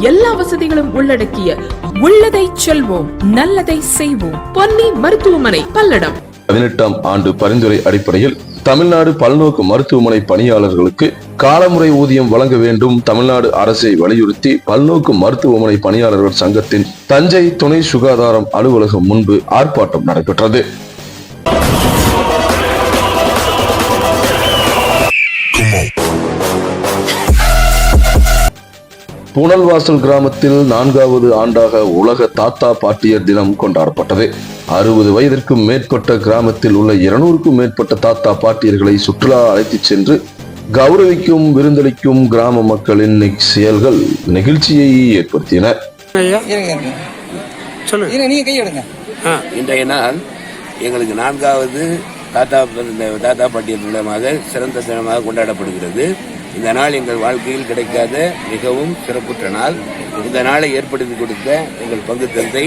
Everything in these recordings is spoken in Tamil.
எல்லா வசதிகளும் உள்ளடக்கிய உள்ளதை செல்வோம் நல்லதை செய்வோம். பொன்னி மருத்துவமனை பல்லடம். பதினெட்டாம் ஆண்டு பரிந்துரை அடிப்படையில் தமிழ்நாடு பல்நோக்கு மருத்துவமனை பணியாளர்களுக்கு காலமுறை ஊதியம் வழங்க வேண்டும். தமிழ்நாடு அரசை வலியுறுத்தி பல்நோக்கு மருத்துவமனை பணியாளர்கள் சங்கத்தின் தஞ்சை துணை சுகாதாரம் அலுவலகம் முன்பு ஆர்ப்பாட்டம் நடைபெற்றது. புனல்வாசல் கிராமத்தில் நான்காவது ஆண்டாக உலக தாத்தா பாட்டியர் தினம் கொண்டாடப்பட்டது. அறுபது வயதிற்கும் மேற்பட்ட கிராமத்தில் உள்ள இருநூறுக்கும் மேற்பட்ட தாத்தா பாட்டியர்களை சுற்றுலா அழைத்துச் சென்று கௌரவிக்கும் விருந்தளிக்கும் கிராம மக்களின் செயல்கள் நெகிழ்ச்சியை ஏற்படுத்தின. இன்றைய நாள் எங்களுக்கு நான்காவது தாத்தா தாத்தா பாட்டியல் மூலமாக சிறந்த தினமாக கொண்டாடப்படுகிறது. இந்த நாள் எங்கள் வாழ்க்கையில் கிடைக்காத மிகவும் சிறப்புற்ற நாள். இந்த நாளை ஏற்படுத்தி கொடுத்த எங்கள் பங்கு தந்தை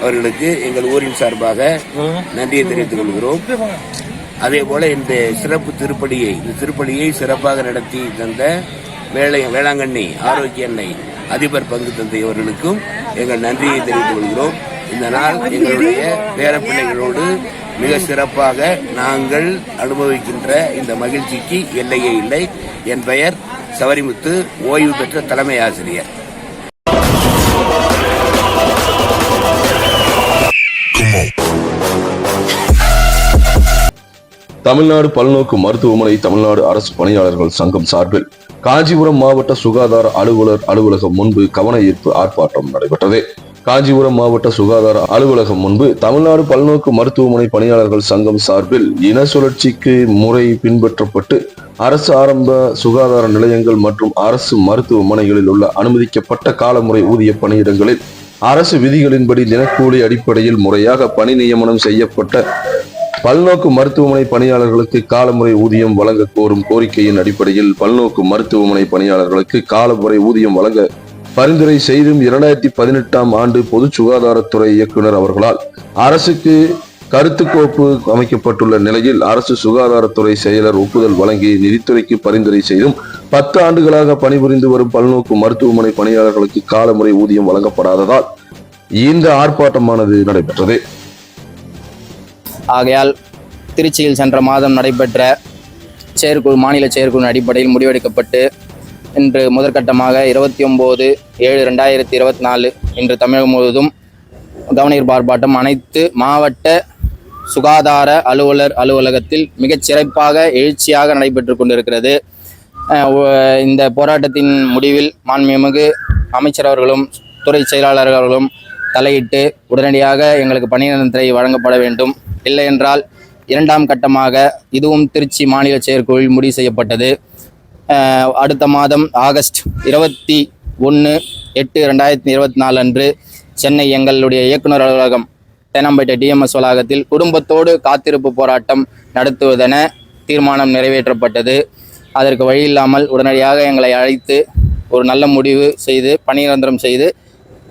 அவர்களுக்கு எங்கள் ஊரின் சார்பாக நன்றியை தெரிவித்துக் கொள்கிறோம். அதே போல இந்த சிறப்பு திருப்பலியை இந்த திருப்பலியை சிறப்பாக நடத்தி தந்த வேளை வேளாங்கண்ணி ஆரோக்கிய அன்னை அதிபர் பங்கு தந்தை அவர்களுக்கும் எங்கள் நன்றியை தெரிவித்துக் கொள்கிறோம். இந்த நாள் எங்களுடைய பேரப்பிள்ளைகளோடு மிக சிறப்பாக நாங்கள் அனுபவிக்கின்ற இந்த மகிழ்ச்சிக்கு எல்லையே இல்லை. என் பெயர் சவரிமுத்து ஓய்வு பெற்ற தலைமை ஆசிரியர். தமிழ்நாடு பல்நோக்கு மருத்துவமனை தமிழ்நாடு அரசு பணியாளர்கள் சங்கம் சார்பில் காஞ்சிபுரம் மாவட்ட சுகாதார அலுவலர் அலுவலகம் முன்பு கவன ஈர்ப்பு ஆர்ப்பாட்டம் நடைபெற்றது. காஞ்சிபுரம் மாவட்ட சுகாதார அலுவலகம் முன்பு தமிழ்நாடு பல்நோக்கு மருத்துவமனை பணியாளர்கள் சங்கம் சார்பில் இன சுழற்சிக்கு முறை பின்பற்றப்பட்டு அரசு ஆரம்ப சுகாதார நிலையங்கள் மற்றும் அரசு மருத்துவமனைகளில் உள்ள அனுமதிக்கப்பட்ட காலமுறை ஊதிய பணியிடங்களில் அரசு விதிகளின்படி தினக்கூலி அடிப்படையில் முறையாக பணி நியமனம் செய்யப்பட்ட பல்நோக்கு மருத்துவமனை பணியாளர்களுக்கு காலமுறை ஊதியம் வழங்க கோரும் கோரிக்கையின் அடிப்படையில் பல்நோக்கு மருத்துவமனை பணியாளர்களுக்கு காலமுறை ஊதியம் வழங்க பரிந்துரை செய்தும் இரண்டாயிரத்தி பதினெட்டாம் ஆண்டு பொது சுகாதாரத்துறை இயக்குனர் அவர்களால் அரசுக்கு கருத்து கோப்பு அமைக்கப்பட்டுள்ள நிலையில் அரசு சுகாதாரத்துறை செயலர் ஒப்புதல் வழங்கி நிதித்துறைக்கு பரிந்துரை செய்தும் பத்து ஆண்டுகளாக பணிபுரிந்து வரும் பல்நோக்கு மருத்துவமனை பணியாளர்களுக்கு காலமுறை ஊதியம் வழங்கப்படாததால் இந்த ஆர்ப்பாட்டமானது நடைபெற்றது. ஆகையால் திருச்சியில் சென்ற மாதம் நடைபெற்ற செயற்குழு மாநில செயற்குழு அடிப்படையில் முடிவெடுக்கப்பட்டு இன்று முதற்கட்டமாக இருபத்தி ஒம்பது ஏழு ரெண்டாயிரத்தி இருபத்தி நாலு இன்று தமிழகம் முழுவதும் கவனீர் ஆர்ப்பாட்டம் அனைத்து மாவட்ட சுகாதார அலுவலர் அலுவலகத்தில் மிகச் சிறப்பாக எழுச்சியாக நடைபெற்று கொண்டிருக்கிறது. இந்த போராட்டத்தின் முடிவில் மாண்புமிகு அமைச்சர் அவர்களும் துறை செயலாளர்களும் அவர்களும் தலையிட்டு உடனடியாக எங்களுக்கு பணி நிரந்தரை வழங்கப்பட வேண்டும். இல்லை என்றால் இரண்டாம் கட்டமாக இதுவும் திருச்சி மாநில செயற்குழு முடிவு செய்யப்பட்டது. அடுத்த மாதம் ஆகஸ்ட் இருபத்தி ஒன்று எட்டு ரெண்டாயிரத்தி இருபத்தி நாலு அன்று சென்னை எங்களுடைய இயக்குனர் அலுவலகம் தேனாம்பேட்டை டிஎம்எஸ் வளாகத்தில் குடும்பத்தோடு காத்திருப்பு போராட்டம் நடத்துவதென தீர்மானம் நிறைவேற்றப்பட்டது. அதற்கு வழி இல்லாமல் உடனடியாக எங்களை அழைத்து ஒரு நல்ல முடிவு செய்து பணி நிரந்தரம் செய்து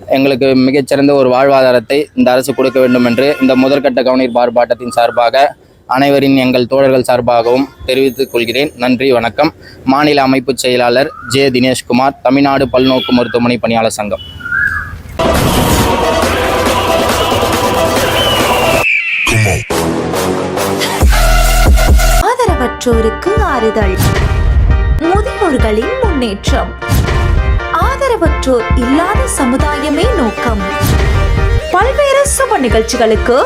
எங்களுக்கு மிகச்சிறந்த ஒரு வாழ்வாதாரத்தை இந்த அரசு கொடுக்க வேண்டும் என்று இந்த முதற்கட்ட கவனீர் ஆர்ப்பாட்டத்தின் சார்பாக அனைவரின் எங்கள் தோழர்கள் சார்பாகவும் தெரிவித்துக் கொள்கிறேன். நன்றி வணக்கம். மாநில அமைப்பு செயலாளர் ஜே. தினேஷ்குமார் தமிழ்நாடு பல்நோக்கு மருத்துவமனை பணியாளர் சங்கம். ஆதரவற்றோருக்கு ஆறுதல். முதியோர்களின் முன்னேற்றம். ஆதரவற்றோர் இல்லாத சமுதாயமே நோக்கம். பல்வேறு சுப நிகழ்ச்சிகளுக்கு